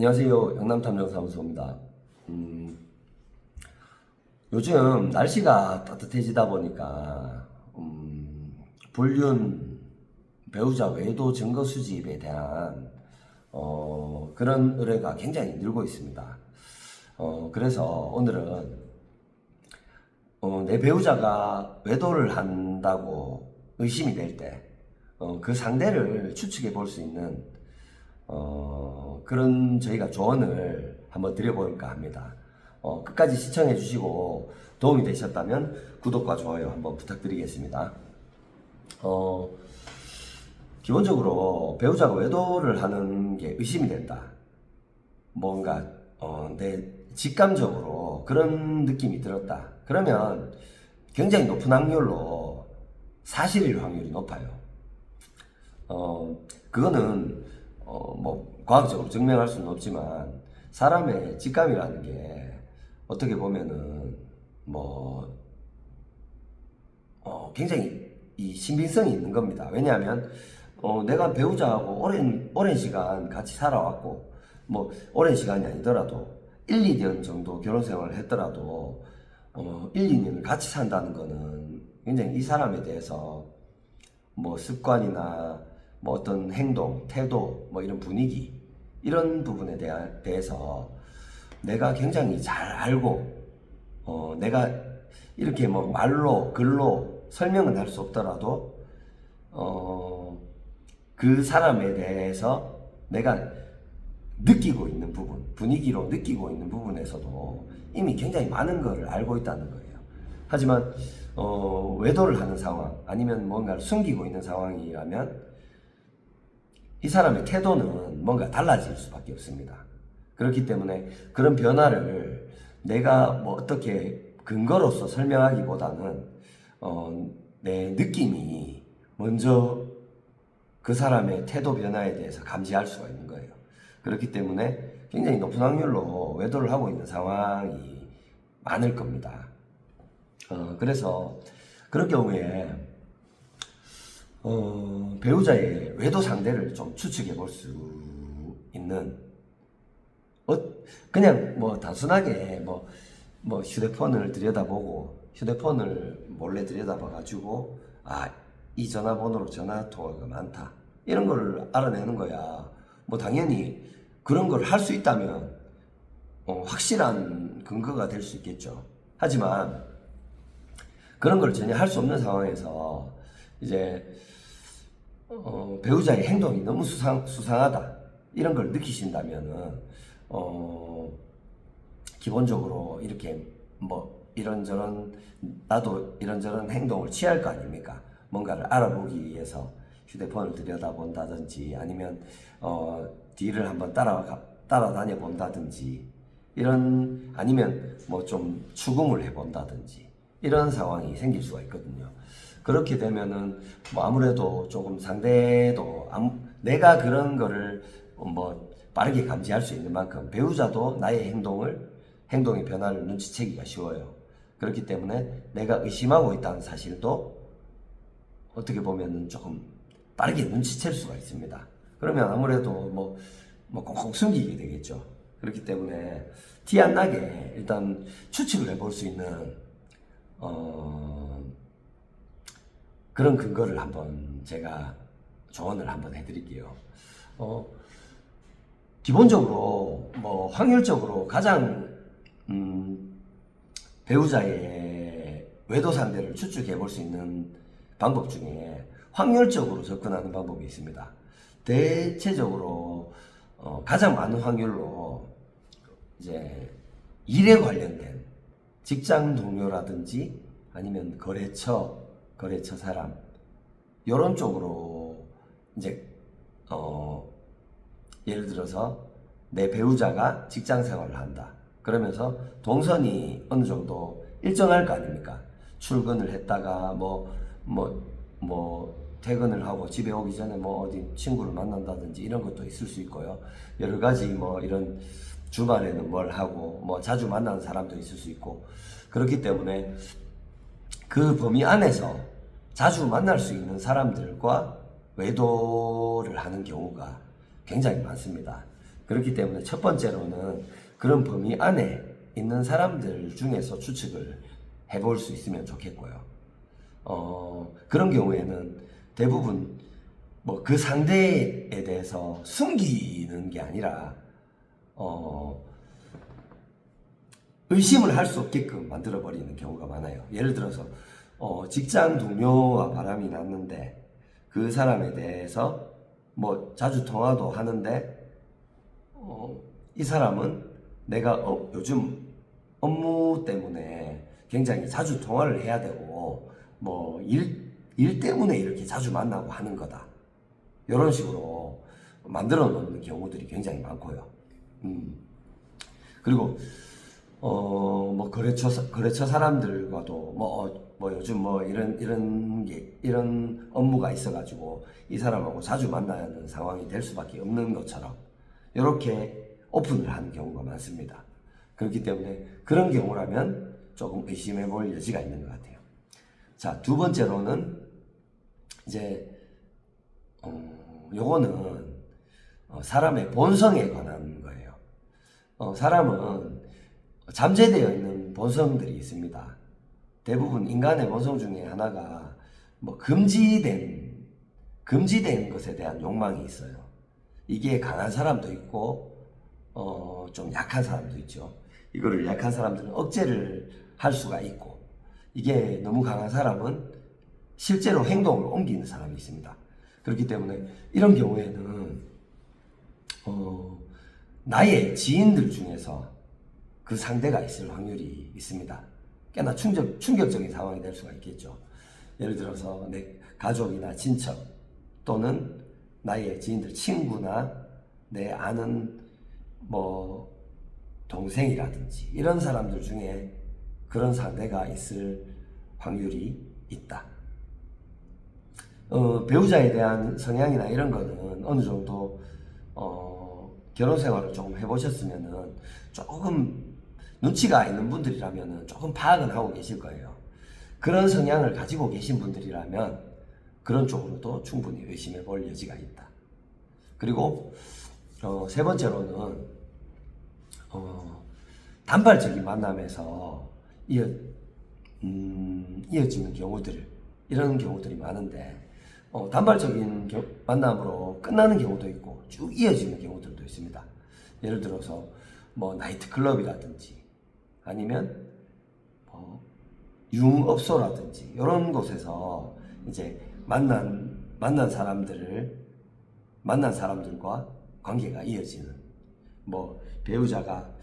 안녕하세요. 영남탐정사무소입니다. 음, 요즘 날씨가 따뜻해지다 보니까 음, 불륜 배우자 외도 증거 수집에 대한 어, 그런 의뢰가 굉장히 늘고 있습니다. 어, 그래서 오늘은 어, 내 배우자가 외도를 한다고 의심이 될 때, 어, 그 상대를 추측해 볼 수 있는, 어, 그런 저희가 조언을 한번 드려볼까 합니다. 어, 끝까지 시청해 주시고 도움이 되셨다면 구독과 좋아요 한번 부탁드리겠습니다. 어, 기본적으로 배우자가 외도를 하는 게 의심이 된다. 뭔가 어, 내 직감적으로 그런 느낌이 들었다. 그러면 굉장히 높은 확률로 사실일 확률이 높아요. 어, 그거는 어, 뭐 과학적으로 증명할 수는 없지만 사람의 직감이라는 게 어떻게 보면은 뭐 어, 굉장히 이 신빙성이 있는 겁니다. 왜냐하면 어, 내가 배우자하고 오랜 오랜 시간 같이 살아왔고 뭐 오랜 시간이 아니더라도 1, 2년 정도 결혼 생활을 했더라도 어, 1, 2년을 같이 산다는 거는 굉장히 이 사람에 대해서 뭐 습관이나 뭐 어떤 행동, 태도, 뭐 이런 분위기 이런 부분에 대하, 대해서 내가 굉장히 잘 알고 어, 내가 이렇게 뭐 말로 글로 설명은 할 수 없더라도 어, 그 사람에 대해서 내가 느끼고 있는 부분, 분위기로 느끼고 있는 부분에서도 이미 굉장히 많은 것을 알고 있다는 거예요. 하지만 어, 외도를 하는 상황 아니면 뭔가를 숨기고 있는 상황이라면 이 사람의 태도는 뭔가 달라질 수밖에 없습니다. 그렇기 때문에 그런 변화를 내가 뭐 어떻게 근거로서 설명하기보다는 어, 내 느낌이 먼저 그 사람의 태도 변화에 대해서 감지할 수가 있는 거예요. 그렇기 때문에 굉장히 높은 확률로 외도를 하고 있는 상황이 많을 겁니다. 어, 그래서 그런 경우에 어, 배우자의 외도 상대를 좀 추측해 볼 수 있는 어, 그냥 뭐 단순하게 뭐, 뭐 휴대폰을 들여다보고 휴대폰을 몰래 들여다봐 가지고 아 이 전화번호로 전화 통화가 많다. 이런 걸 알아내는 거야. 뭐 당연히 그런 걸 할 수 있다면 어, 확실한 근거가 될 수 있겠죠. 하지만 그런 걸 전혀 할 수 없는 상황에서 이제 어, 배우자의 행동이 너무 수상, 수상하다 이런 걸 느끼신다면은 어, 기본적으로 이렇게 뭐 이런저런 나도 이런저런 행동을 취할 거 아닙니까? 뭔가를 알아보기 위해서 휴대폰을 들여다본다든지 아니면 어, 뒤를 한번 따라 따라다녀 본다든지 이런 아니면 뭐 좀 추궁을 해본다든지 이런 상황이 생길 수가 있거든요. 그렇게 되면은 뭐 아무래도 조금 상대도 아무- 내가 그런 거를 뭐 빠르게 감지할 수 있는 만큼 배우자도 나의 행동을 행동의 변화를 눈치채기가 쉬워요. 그렇기 때문에 내가 의심하고 있다는 사실도 어떻게 보면은 조금 빠르게 눈치챌 수가 있습니다. 그러면 아무래도 뭐, 뭐 꽁꽁 숨기게 되겠죠. 그렇기 때문에 티 안 나게 일단 추측을 해볼 수 있는, 어, 그런 근거를 한번 제가 조언을 한번 해드릴게요. 어, 기본적으로 뭐 확률적으로 가장 음, 배우자의 외도 상대를 추측해 볼 수 있는 방법 중에 확률적으로 접근하는 방법이 있습니다. 대체적으로 어, 가장 많은 확률로 이제 일에 관련된 직장 동료라든지 아니면 거래처 거래처 사람 이런 쪽으로 이제 어 예를 들어서 내 배우자가 직장 생활을 한다. 그러면서 동선이 어느 정도 일정할 거 아닙니까? 출근을 했다가 뭐, 뭐, 뭐, 퇴근을 하고 집에 오기 전에 뭐 어디 친구를 만난다든지 이런 것도 있을 수 있고요. 여러 가지 뭐 이런 주말에는 뭘 하고 뭐 자주 만나는 사람도 있을 수 있고 그렇기 때문에 그 범위 안에서 자주 만날 수 있는 사람들과 외도를 하는 경우가 굉장히 많습니다. 그렇기 때문에 첫 번째로는 그런 범위 안에 있는 사람들 중에서 추측을 해볼 수 있으면 좋겠고요. 어, 그런 경우에는 대부분 뭐 그 상대에 대해서 숨기는 게 아니라 어, 의심을 할 수 없게끔 만들어 버리는 경우가 많아요. 예를 들어서 어, 직장 동료와 바람이 났는데 그 사람에 대해서 뭐 자주 통화도 하는데 어, 이 사람은 내가 어, 요즘 업무 때문에 굉장히 자주 통화를 해야 되고 뭐 일 일 때문에 이렇게 자주 만나고 하는 거다. 이런 식으로 만들어 놓는 경우들이 굉장히 많고요. 음. 그리고 어 뭐 거래처 사- 거래처 사람들과도 뭐, 어, 뭐 요즘 뭐 이런 이런 게 이런 업무가 있어가지고 이 사람하고 자주 만나는 상황이 될 수밖에 없는 것처럼 이렇게 오픈을 하는 경우가 많습니다. 그렇기 때문에 그런 경우라면 조금 의심해 볼 여지가 있는 것 같아요. 자, 두 번째로는 이제 어, 요거는 어, 사람의 본성에 관한 거예요. 어, 사람은 잠재되어 있는 본성들이 있습니다. 대부분 인간의 본성 중에 하나가 뭐 금지된 금지된 것에 대한 욕망이 있어요. 이게 강한 사람도 있고 어, 좀 약한 사람도 있죠. 이거를 약한 사람들은 억제를 할 수가 있고 이게 너무 강한 사람은 실제로 행동을 옮기는 사람이 있습니다. 그렇기 때문에 이런 경우에는 어, 나의 지인들 중에서 그 상대가 있을 확률이 있습니다. 꽤나 충격, 충격적인 상황이 될 수가 있겠죠. 예를 들어서 내 가족이나 친척 또는 나의 지인들 친구나 내 아는 뭐 동생이라든지 이런 사람들 중에 그런 상대가 있을 확률이 있다. 어, 배우자에 대한 성향이나 이런 거는 어느 정도 어, 결혼 생활을 조금 해보셨으면은 조금 눈치가 있는 분들이라면은 조금 파악은 하고 계실 거예요. 그런 성향을 가지고 계신 분들이라면 그런 쪽으로도 충분히 의심해 볼 여지가 있다. 그리고 어, 세 번째로는 어, 단발적인 만남에서 이어, 음, 이어지는 경우들 이런 경우들이 많은데 어, 단발적인 겨- 만남으로 끝나는 경우도 있고 쭉 이어지는 경우들도 있습니다. 예를 들어서 뭐 나이트 클럽이라든지 아니면 뭐 융업소라든지 이런 곳에서 이제 만난 만난 사람들을 만난 사람들과 관계가 이어지는 뭐 배우자가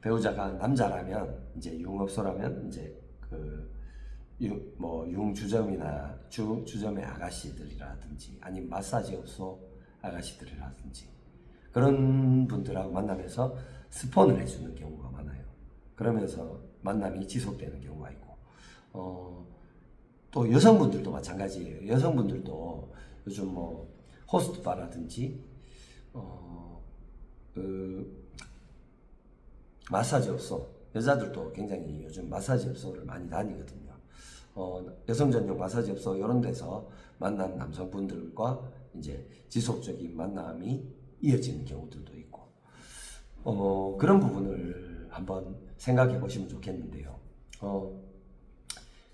배우자가 남자라면 이제 융업소라면 이제 그뭐 융주점이나 주 주점의 아가씨들이라든지 아니면 마사지 업소 아가씨들이라든지 그런 분들하고 만나면서 스폰을 해주는 경우가 많아요. 그러면서 만남이 지속되는 경우가 있고 어, 또 여성분들도 마찬가지예요. 여성분들도 요즘 뭐 호스트 바라든지 어, 그 마사지 업소 여자들도 굉장히 요즘 마사지 업소를 많이 다니거든요. 어, 여성 전용 마사지 업소 이런 데서 만난 남성분들과 이제 지속적인 만남이 이어지는 경우들도 있고 어, 그런 부분을 한번 생각해 보시면 좋겠는데요. 어,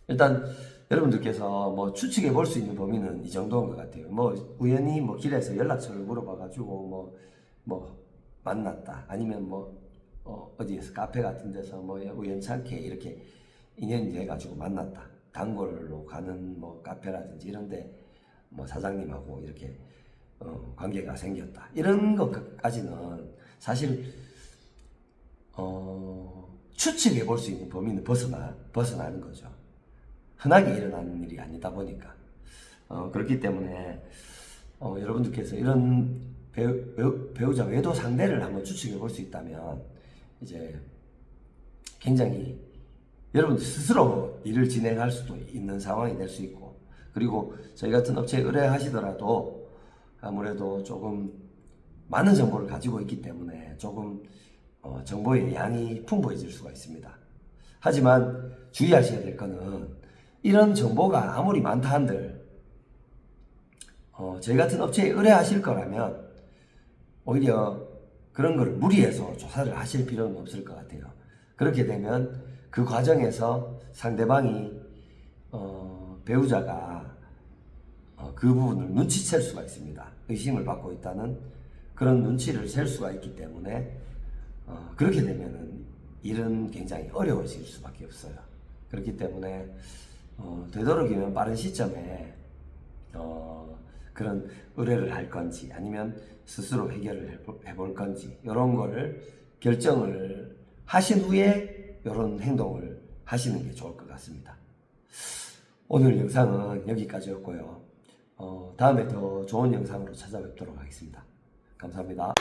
일단 여러분들께서 뭐 추측해 볼 수 있는 범위는 이 정도인 것 같아요. 뭐 우연히 뭐 길에서 연락처를 물어봐가지고 뭐, 뭐 만났다 아니면 뭐 어, 어디에서 카페 같은 데서 뭐 우연찮게 이렇게 인연이 돼가지고 만났다. 단골로 가는 뭐 카페라든지 이런데 뭐 사장님하고 이렇게 어, 관계가 생겼다. 이런 것까지는 사실 어, 추측해 볼 수 있는 범위는 벗어나 벗어나는 거죠. 흔하게 일어나는 일이 아니다 보니까 어, 그렇기 때문에 어, 여러분들께서 이런 배우, 배우, 배우자 외도 상대를 한번 추측해 볼 수 있다면 이제 굉장히 여러분들 스스로 일을 진행할 수도 있는 상황이 될 수 있고 그리고 저희 같은 업체에 의뢰하시더라도 아무래도 조금 많은 정보를 가지고 있기 때문에 조금 어, 정보의 양이 풍부해질 수가 있습니다. 하지만 주의하셔야 될 거는 이런 정보가 아무리 많다 한들 어, 저희 같은 업체에 의뢰하실 거라면 오히려 그런 걸 무리해서 조사를 하실 필요는 없을 것 같아요. 그렇게 되면 그 과정에서 상대방이 어, 배우자가 어, 그 부분을 눈치챌 수가 있습니다. 의심을 받고 있다는 그런 눈치를 챌 수가 있기 때문에 어, 그렇게 되면은 일은 굉장히 어려워질 수밖에 없어요. 그렇기 때문에 어, 되도록이면 빠른 시점에 어, 그런 의뢰를 할 건지 아니면 스스로 해결을 해볼- 건지 이런 거를 결정을 하신 후에 이런 행동을 하시는 게 좋을 것 같습니다. 오늘 영상은 여기까지였고요. 어, 다음에 더 좋은 영상으로 찾아뵙도록 하겠습니다. 감사합니다.